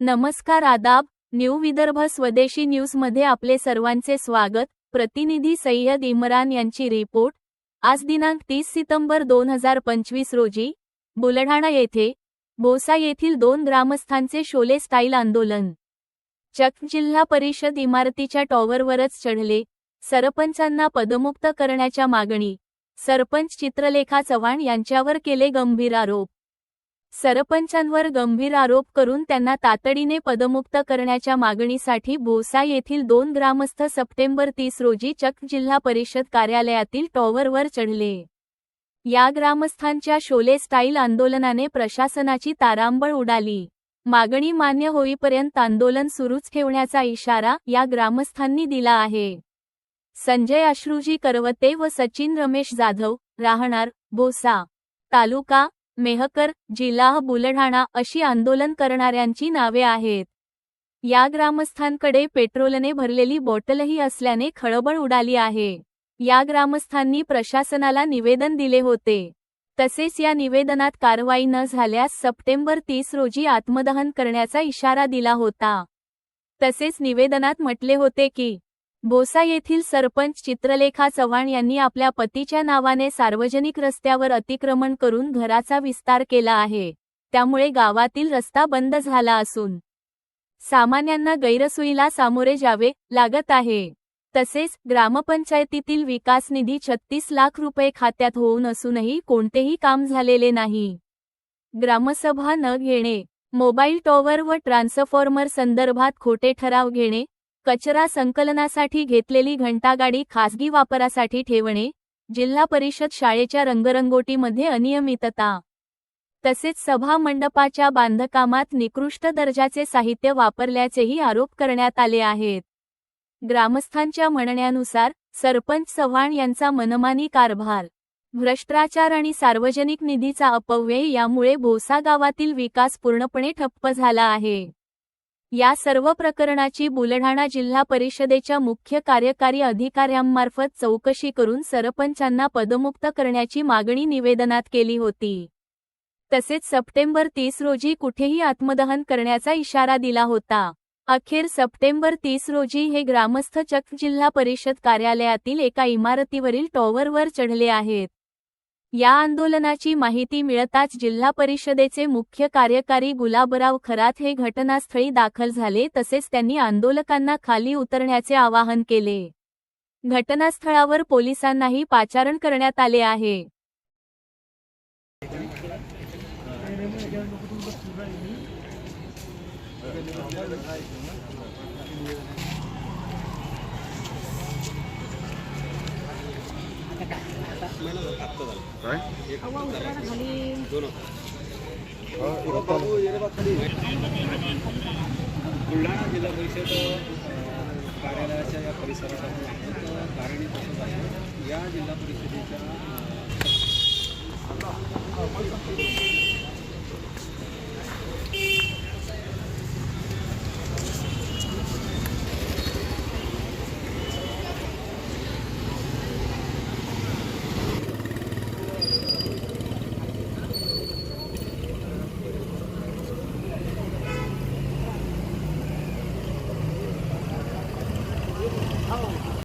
नमस्कार आदाब न्यू विदर्भ स्वदेशी न्यूजमध्ये आपले सर्वांचे स्वागत. प्रतिनिधी सय्यद इम्रान यांची रिपोर्ट. आज दिनांक तीस सितंबर दोन हजार पंचवीस रोजी बुलढाणा येथे भोसा येथील दोन ग्रामस्थांचे शोले स्टाईल आंदोलन. चक जिल्हा परिषद इमारतीच्या टॉवरवरच चढले. सरपंचांना पदमुक्त करण्याच्या मागणी. सरपंच चित्रलेखा चव्हाण यांच्यावर केले गंभीर आरोप. सरपंचांवर गंभीर आरोप करून त्यांना तातडीने पदमुक्त करण्याच्या मागणीसाठी भोसा येथील दोन ग्रामस्थ सप्टेंबर तीस रोजी चक जिल्हा परिषद कार्यालयातील टॉवरवर चढले. या ग्रामस्थांच्या शोले स्टाईल आंदोलनाने प्रशासनाची तारांबळ उडाली. मागणी मान्य होईपर्यंत आंदोलन सुरूच ठेवण्याचा इशारा या ग्रामस्थांनी दिला आहे. संजय अश्रूजी करवते व सचिन रमेश जाधव राहणार भोसा तालुका मेहकर जिल्हा बुलढाणा अशी आंदोलन करणाऱ्यांची नावे आहेत. या ग्रामस्थांकडे पेट्रोलने भरलेली बॉटलही असल्याने खळबळ उडाली आहे. या ग्रामस्थांनी प्रशासनाला निवेदन दिले होते. तसेच या निवेदनात कारवाई न झाल्यास सप्टेंबर तीस रोजी आत्मदहन करण्याचा इशारा दिला होता. तसेच निवेदनात म्हटले होते की बोसा येथील सरपंच चित्रलेखा चव्हाण यांनी आपल्या पतीच्या नावाने सार्वजनिक रस्त्यावर अतिक्रमण करून घराचा विस्तार केला आहे. त्यामुळे गावातील रस्ता बंद झाला असून सामान्यांना गैरसोयीला सामोरे जावे लागत आहे. तसेच ग्रामपंचायतीतील विकास निधी छत्तीस लाख रुपये खात्यात होऊन असूनही कोणतेही काम झालेले नाही. ग्रामसभा न घेणे मोबाईल टॉवर व ट्रान्सफॉर्मर संदर्भात खोटे ठराव घेणे कचरा संकलनासाठी घेतलेली घंटागाडी खासगी वापरासाठी ठेवणे जिल्हा परिषद शाळेच्या रंगरंगोटीमध्ये अनियमितता. तसेच सभा मंडपाच्या बांधकामात निकृष्ट दर्जाचे साहित्य वापरल्याचेही आरोप करण्यात आले आहेत. ग्रामस्थांच्या म्हणण्यानुसार सरपंच चव्हाण यांचा मनमानी कारभार भ्रष्टाचार आणि सार्वजनिक निधीचा अपव्यय यामुळे भोसा गावातील विकास पूर्णपणे ठप्प झाला आहे. या सर्व प्रकरणाची बुलढाणा जिल्हा परिषदेच्या मुख्य कार्यकारी अधिकाऱ्यांमार्फत चौकशी करून सरपंचांना पदमुक्त करण्याची मागणी निवेदनात केली होती. तसेच सप्टेंबर तीस रोजी कुठेही आत्मदहन करण्याचा इशारा दिला होता. अखेर सप्टेंबर तीस रोजी हे ग्रामस्थ चक जिल्हा परिषद कार्यालयातील एका इमारतीवरील टॉवरवर चढले आहेत. या आंदोलनाची माहिती मिळताच जिल्हा परिषदेचे मुख्य कार्यकारी गुलाबराव खरात हे घटनास्थळी दाखल झाले तसेच त्यांनी आंदोलकांना खाली उतरण्याचे आवाहन केले. घटनास्थळावर पोलिसांनाही पाचारण करण्यात आले आहे. बुलढाणा जिल्हा परिषद कार्यालयाच्या या परिसरात आपण तसंच आहे. या जिल्हा परिषदेच्या